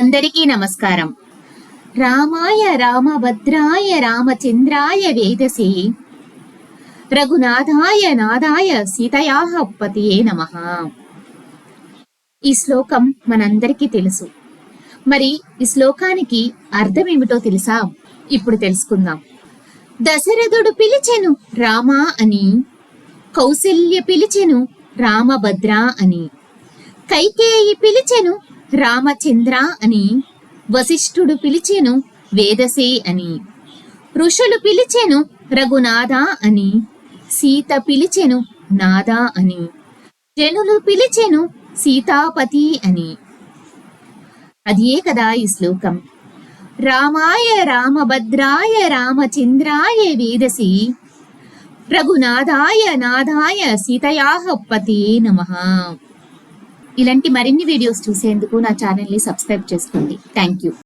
అందరికీ నమస్కారం. రామాయ రామభద్రాయ రామచంద్రాయ వేదసి. రఘునాథాయ నాదాయ సీతయాహ పతియే నమ. ఈ శ్లోకం మనందరికీ తెలుసు. మరి ఈ శ్లోకానికి అర్థం ఏమిటో తెలుసా? ఇప్పుడు తెలుసుకుందాం. దశరథుడు పిలిచెను రామా అని. కౌసల్య పిలిచెను రామభద్ర అని. కైకేయి పిలిచెను రామచంద్ర అని వశిష్ఠుడు పిలిచెను వేదసే అని ఋషులు పిలిచెను రఘునాథ అని సీత పిలిచెను నాద అని జనులు పిలిచెను సీతాపతి అని. అదే కదా ఈ శ్లోకం? రామాయ రామభద్రాయ రామచంద్రాయ వేదసి రఘునాథాయ నాథాయ సీతయాహ పతే నమః. ఇలాంటి మరిన్ని వీడియోస్ చూసేందుకు నా ఛానల్ని సబ్స్క్రైబ్ చేసుకోండి. Thank you